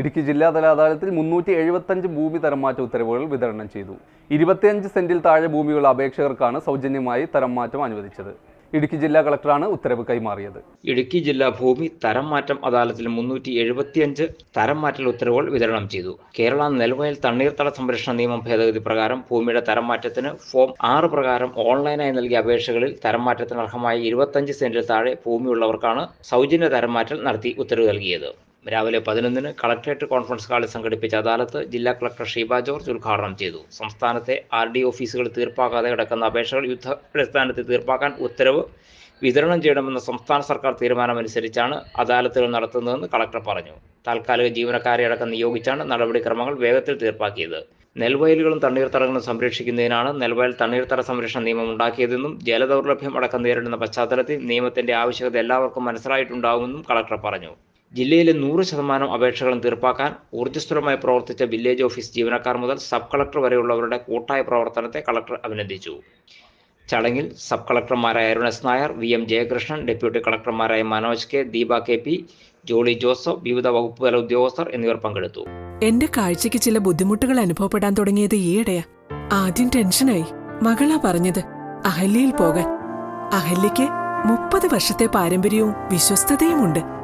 ഇടുക്കി ജില്ലാതല അദാലത്തിൽ മുന്നൂറ്റി എഴുപത്തഞ്ച് ഭൂമി തരംമാറ്റ ഉത്തരവുകൾ വിതരണം ചെയ്തു. ഇരുപത്തിയഞ്ച് സെന്റിൽ താഴെ ഭൂമിയുള്ള അപേക്ഷകർക്കാണ് സൗജന്യമായി തരംമാറ്റം അനുവദിച്ചത്. ഇടുക്കി ജില്ലാ കളക്ടറാണ് ഉത്തരവ് കൈമാറിയത്. ഇടുക്കി ജില്ലാ ഭൂമി തരം മാറ്റം അദാലത്തിൽ മുന്നൂറ്റി എഴുപത്തിയഞ്ച് തരം മാറ്റൽ ഉത്തരവുകൾ വിതരണം ചെയ്തു. കേരള നെൽവയൽ തണ്ണീർത്തട സംരക്ഷണ നിയമം ഭേദഗതി പ്രകാരം ഭൂമിയുടെ തരം മാറ്റത്തിന് ഫോം ആറ് പ്രകാരം ഓൺലൈനായി നൽകിയ അപേക്ഷകളിൽ തരം മാറ്റത്തിന് അർഹമായ ഇരുപത്തഞ്ച് സെന്റിൽ താഴെ ഭൂമിയുള്ളവർക്കാണ് സൗജന്യ തരം മാറ്റൽ നടത്തി ഉത്തരവ് നൽകിയത്. രാവിലെ പതിനൊന്നിന് കളക്ടറേറ്റ് കോൺഫറൻസ് ഹാളിൽ സംഘടിപ്പിച്ച അദാലത്ത് ജില്ലാ കളക്ടർ ഷീബ ജോർജ് ഉദ്ഘാടനം ചെയ്തു. സംസ്ഥാനത്തെ ആർ ഡി ഓഫീസുകൾ തീർപ്പാക്കാതെ കിടക്കുന്ന അപേക്ഷകൾ യുദ്ധാടിസ്ഥാനത്തിൽ തീർപ്പാക്കാൻ ഉത്തരവ് വിതരണം ചെയ്യണമെന്ന സംസ്ഥാന സർക്കാർ തീരുമാനമനുസരിച്ചാണ് അദാലത്തുകൾ നടത്തുന്നതെന്ന് കളക്ടർ പറഞ്ഞു. താൽക്കാലിക ജീവനക്കാരെ അടക്കം നിയോഗിച്ചാണ് നടപടിക്രമങ്ങൾ വേഗത്തിൽ തീർപ്പാക്കിയത്. നെൽവയലുകളും തണ്ണീർത്തടങ്ങളും സംരക്ഷിക്കുന്നതിനാണ് നെൽവയൽ തണ്ണീർത്തട സംരക്ഷണ നിയമം ഉണ്ടാക്കിയതെന്നും ജലദൗർലഭ്യം അടക്കം നേരിടുന്ന പശ്ചാത്തലത്തിൽ നിയമത്തിന്റെ ആവശ്യകത എല്ലാവർക്കും മനസ്സിലായിട്ടുണ്ടാകുമെന്നും കളക്ടർ പറഞ്ഞു. ജില്ലയിലെ നൂറ് ശതമാനം അപേക്ഷകളും തീർപ്പാക്കാൻ ഊർജസ്വലമായി പ്രവർത്തിച്ച വില്ലേജ് ഓഫീസ് ജീവനക്കാർ മുതൽ സബ് കളക്ടർ വരെയുള്ളവരുടെ കൂട്ടായ പ്രവർത്തനത്തെ കളക്ടർ അഭിനന്ദിച്ചു. ചടങ്ങിൽ sub കളക്ടർമാരായ Arun S Nair V M Jayakrishnan deputy കളക്ടർമാരായ Manoj K Deepa K P Jolly Joseph വിവിധ വകുപ്പ് തല ഉദ്യോഗസ്ഥർ എന്നിവർ പങ്കെടുത്തു. എന്റെ കാഴ്ചയ്ക്ക് ചില ബുദ്ധിമുട്ടുകൾ അനുഭവപ്പെടാൻ തുടങ്ങിയത് ഈയിടെയാ. ആദ്യം ടെൻഷനായി. മകളാ പറഞ്ഞത് അഹല്യയിൽ പോകാൻ. അഹല്യയ്ക്ക് മുപ്പത് വർഷത്തെ പാരമ്പര്യവും വിശ്വസ്തതയുമുണ്ട്.